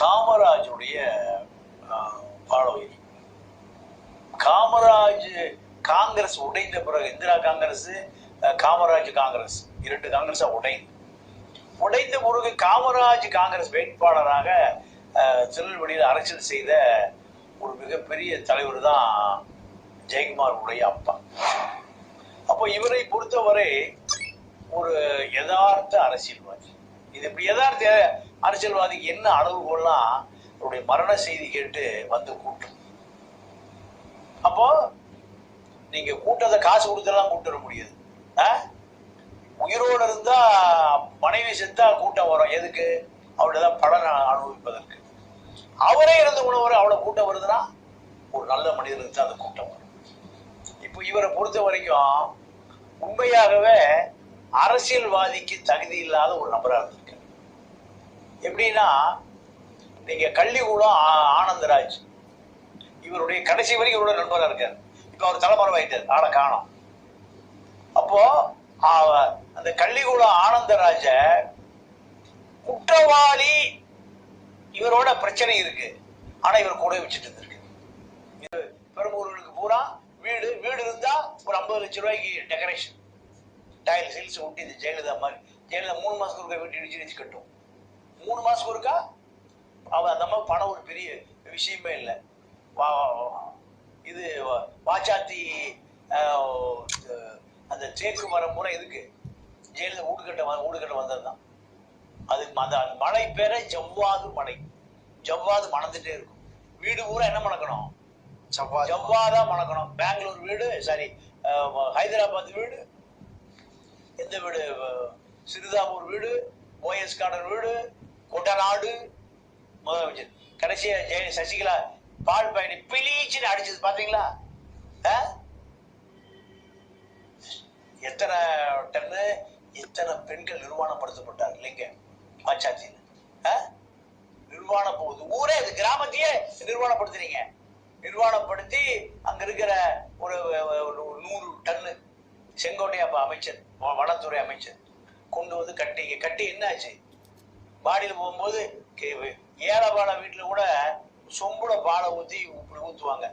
காமராஜுடைய பாடவை காமராஜ் காங்கிரஸ் உடைந்த பிறகு இந்திரா காங்கிரஸ் காமராஜ் காங்கிரஸ் இரண்டு காங்கிரஸா உடைந்து. உடைந்த பிறகு காமராஜ் காங்கிரஸ் வேட்பாளராக திருநெல்வேலியில் அரசியல் செய்த ஒரு மிகப்பெரிய தலைவர் தான் ஜெயக்குமார் உடைய அப்பா. அப்போ இவரை பொறுத்தவரை ஒரு யதார்த்த அரசியல்வாதி. இது இப்படி யதார்த்த அரசியல்வாதிக்கு என்ன அளவுகோல்லாம் அவருடைய மரண செய்தி கேட்டு வந்து கூட்டும் அப்போ நீங்க கூட்டத்தை காசு கொடுத்தெல்லாம் கூட்டு வர முடியாது. ஆ? இருந்தா மனைவி செத்தா கூட்டம் வரும். எதுக்கு? அவருடைய பலன் அனுபவிப்பதற்கு. அவரே இருந்த உணவர் அவ்வளவு கூட்டம் வருதுன்னா ஒரு நல்ல மனிதனுக்கு தான் அந்த கூட்டம் வரும். இப்போ இவரை பொறுத்த வரைக்கும் உண்மையாகவே அரசியல்வாதிக்கு தகுதி இல்லாத ஒரு நபராக இருந்திருக்கு எப்படின்னா நீங்க கள்ளிக்கூடம் ஆனந்தராஜ். இவருடைய கடைசி வரைக்கும் இவரோட நண்பரா இருக்காரு. இப்ப அவர் தலைமறைவாயிட்டார். ஆளை காணும். அப்போ அந்த கள்ளிக்கூடம் ஆனந்தராஜ குற்றவாளி. இவரோட பிரச்சனை இருக்கு. ஆனா இவர் கூட வச்சுட்டு இருந்திருக்கு. இது பெரும்பூர்களுக்கு பூரா வீடு வீடு இருந்தா ஒரு ஐம்பது லட்சம் ரூபாய்க்கு டெக்கரேஷன் டைல் ஹில்ஸ் ஒட்டி இந்த ஜெயலலிதா மாதிரி. ஜெயலலிதா மூணு மாசத்துக்கு வீட்டு இடிச்சு இடிச்சு கட்டும். மூணு மாசத்துக்கு ஒருக்கா அவ அந்த மாதிரி பணம் ஒரு பெரிய விஷயமே இல்லை. இது வாச்சாத்தி அந்த தேக்கு மரம் பூரா எதுக்கு? ஜெயலலிதா வீடு கட்ட வ- வீடு கட்ட வந்தது தான் அது அந்த மலை பேரை ஜவ்வாது மலை. ஜவ்வாது மணந்துட்டே இருக்கும். வீடு பூரா என்ன மணக்கணும்? ஜவ்வாதா மணக்கணும். பெங்களூர் வீடு சாரி ஹைதராபாத் வீடு எந்த வீடு? அஹ், சிறுதாமூர் வீடு ஓஎஸ் கார்டன் வீடு கொட்டநாடு முதலமைச்சர் கடைசியா ஜெய சசிகலா பால் பயணி பிளீச்சுன்னு அடிச்சது பாத்தீங்களா? ஆ? எத்தனை டன்னு எத்தனை பெண்கள் நிர்வாணப்படுத்தப்பட்டார் இல்லைங்க? பாச்சாத்தியில் நிர்வாண போகுது. ஊரே இது கிராமத்தையே நிர்வாணப்படுத்துறீங்க நிர்வாணப்படுத்தி அங்க இருக்கிற ஒரு நூறு டன்னு செங்கோட்டை அமைச்சர் வனத்துறை அமைச்சர் கொண்டு வந்து கட்டிங்க. கட்டி என்னாச்சு? பாடியில் போகும்போது கே- ஏழை பாலை கூட சொம்புல பாலை ஊற்றி இப்படி ஊற்றுவாங்க